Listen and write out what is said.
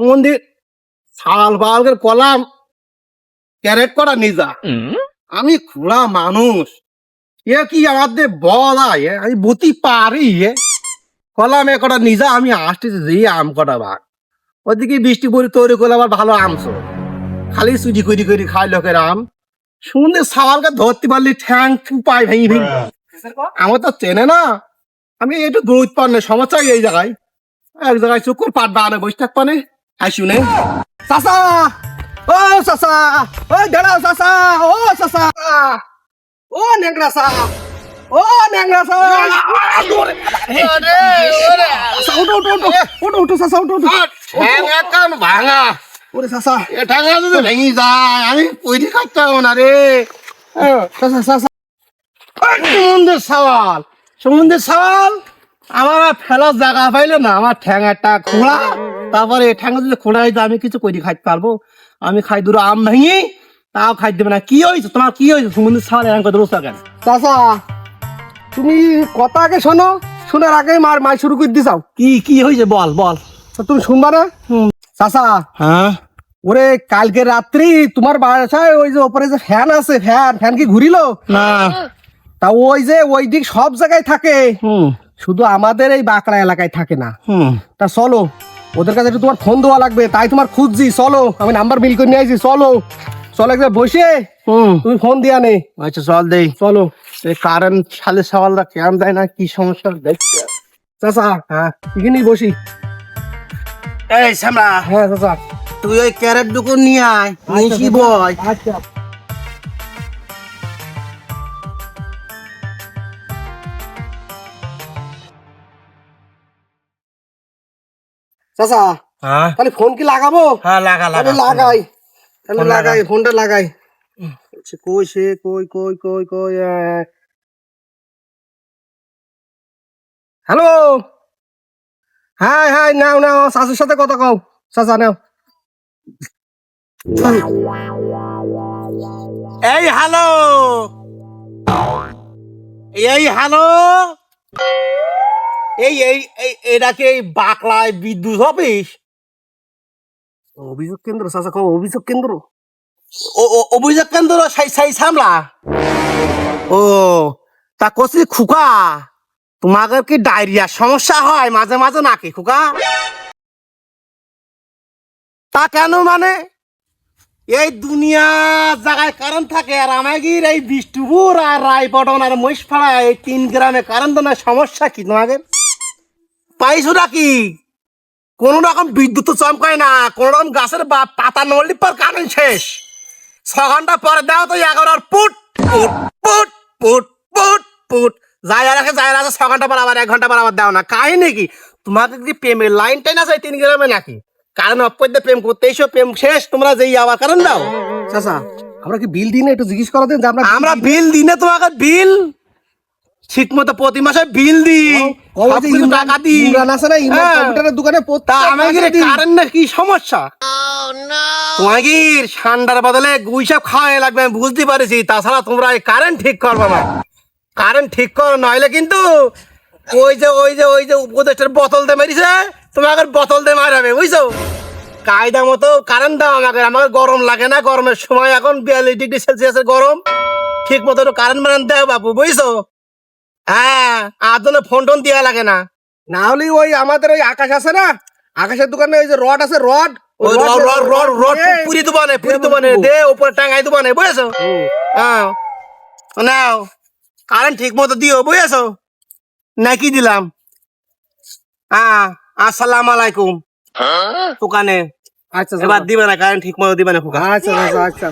সম্বন্ধে সাল বালকের কলাম ক্যারেট করা নিজা। আমি খুড়া মানুষ। এ কি আমাদের বলা? এ আমি বতি পারি এ। কলাম এ কটা নিজা আমি আসতেছি যে আম কটা ভাগ। ওদিকে বৃষ্টি পরি তৈরি করলে আবার ভালো আমছো খালি সুজি করি করি খাই লোকের আম। শুনে সাওয়ালকে ধরতে পারলি ঠ্যাং পাই ভেঙে ভেঙে। আমার তো চেনে না। আমি একটু দূর উৎপন্ন সমস্যা এই জায়গায়। এক জায়গায় চুকুর পাট বাগানে বসে থাক পানে আই শুনে চাচা ও চাচা ও দাঁড়াও চাচা ও চাচা ও নেংরা ও নেংরা চা উঠো উঠো উঠো উঠো উঠো চাচা উঠো উঠো ভাঙা ওরে এ ঠ্যাঙা যদি ভেঙে যায় আমি পৈরি খাইতে না রে সমুদ্রের সওয়াল সমুদ্রের সওয়াল আমার আর ফেলার জায়গা পাইলে না আমার ঠ্যাং একটা খোঁড়া তারপরে ঠ্যাং যদি খোঁড়া হইতো আমি কিছু করি খাইতে পারব। আমি খাই দুটো আম ভেঙি তাও খাই দেবে না। কি হয়েছে? তোমার কি হয়েছে? সমুদ্রের সওয়াল এরকম কথা রোজ কেন? চাচা তুমি কথা আগে শোনো শোনার আগে মার মাই শুরু করে দিছাও কি কি হয়েছে? বল বল। তা তুমি শুনবা না? চাচা হ্যাঁ? ওরে কালকে রাত্রি তোমার বাসায় ওই যে ওপরে যে ফ্যান আছে ফ্যান ফ্যান কি ঘুরিলো? না। তা ওই যে ওই দিক সব জায়গায় থাকে। হুম। শুধু আমাদের এই বাঁকড়া এলাকায় থাকে না। হুম। তা চলো ওদের কাছে একটু তোমার ফোন দেওয়া লাগবে। তাই তোমার খুঁজছি চলো। আমি নাম্বার বিল করে নিয়ে আসছি চলো। চলো একবার বসে। হুম। তুমি ফোন দিয়া নে। আচ্ছা চল দেই। চলো। এই কারেন্ট সালে সওয়ালরা কেমন দেয় না কি সমস্যা দেখতে। চাচা হ্যাঁ। এখানেই বসি। এই শ্যামরা হ্যাঁ চাচা। তুই ওই ক্যারেট দুটো নিয়ে আয় নিশি বয়। আচ্ছা। চাচা হ্যাঁ? তাহলে ফোন কি লাগাবো? হ্যাঁ লাগা লাগা লাগাই তাহলে লাগাই। ফোনটা লাগাই। কই সে কই কই কই কই হ্যালো? হ্যাঁ হ্যাঁ নাও নাও শাশুর সাথে কথা কও। চাচা নাও। এই হ্যালো? এই হ্যালো? এই এই এটা কি এই বাকলায় বিদ্যুৎ অফিস? অভিযোগ কেন্দ্র চাচা কও অভিযোগ কেন্দ্র। ও ও অভিযোগ কেন্দ্র সাই সাই সামলা? ও তা কছি খুকা তোমাদের কি ডায়রিয়া সমস্যা হয় মাঝে মাঝে নাকি খুকা? তা কেন মানে? এই দুনিয়া জায়গায় কারণ থাকে আর আমাগির এই বিষ্ণুপুর আর রায়পটন আর মহিষপাড়া এই তিন গ্রামে কারণ তো না সমস্যা কি তোমাদের? পাইছো নাকি? কোন রকম বিদ্যুৎ তো চমকায় না কোন রকম গাছের বা পাতা নড়লি পর কারেন্ট শেষ। ছ ঘণ্টা পরে দাও তো এগারোর পুট পুট পুট পুট পুট পুট। যাই রাখে যাই রাখে ছ ঘণ্টা পর আবার এক ঘণ্টা পর আবার দাও না। কাহিনী কি? তোমাকে কি প্রেমের লাইন টাইন আছে তিন গ্রামে নাকি? কারণ অফ করে দিয়ে প্রেম করতে এসো প্রেম শেষ তোমরা যেই আবার কারণ দাও। চাচা আমরা কি বিল দিনে একটু জিজ্ঞেস করা দিন আমরা বিল দিনে তোমাকে বিল? ঠিক মতো প্রতি মাসে বিল দি টাকা দি আছে না? হ্যাঁ। কম্পিউটারের দোকানে আমাদের কারেন্ট না কি সমস্যা? তোমাগির ঠান্ডার বদলে গুইসাব খাওয়াই লাগবে আমি বুঝতে পারছি। তাছাড়া তোমরা এই কারেন্ট ঠিক করবে না কারেন্ট ঠিক করো নইলে কিন্তু ওই যে ওই যে ওই যে উপদেষ্টার বোতল দিয়ে মেরিছে তোমাকে বোতল দিয়ে মারাবে বুঝছ? কায়দা মতো কারেন্ট দাও আমাকে। আমাকে গরম লাগে না গরমের সময় এখন বিয়াল্লিশ ডিগ্রি সেলসিয়াসের গরম। ঠিক মতো কারেন্ট মারেন দেও বাবু বুঝছ? হ্যাঁ আর জন্য ফোন টোন দেওয়া লাগে না। না হলে ওই আমাদের ওই আকাশ আছে না? আকাশের দোকানে ওই যে রড আছে রড ওই রড রড রড রড পুরি দেবো পুরি দেবো দে উপরে টাঙাই দেবো বুঝেছ? হ্যাঁ। নাও। কারেন্ট ঠিক মতো দিও বুঝেছ? নাকি দিলাম? হ্যাঁ আসসালাম আলাইকুম। দোকানে। আচ্ছা এবার দিবে না কারেন্ট ঠিক মতো দিবে না আচ্ছা আচ্ছা আচ্ছা।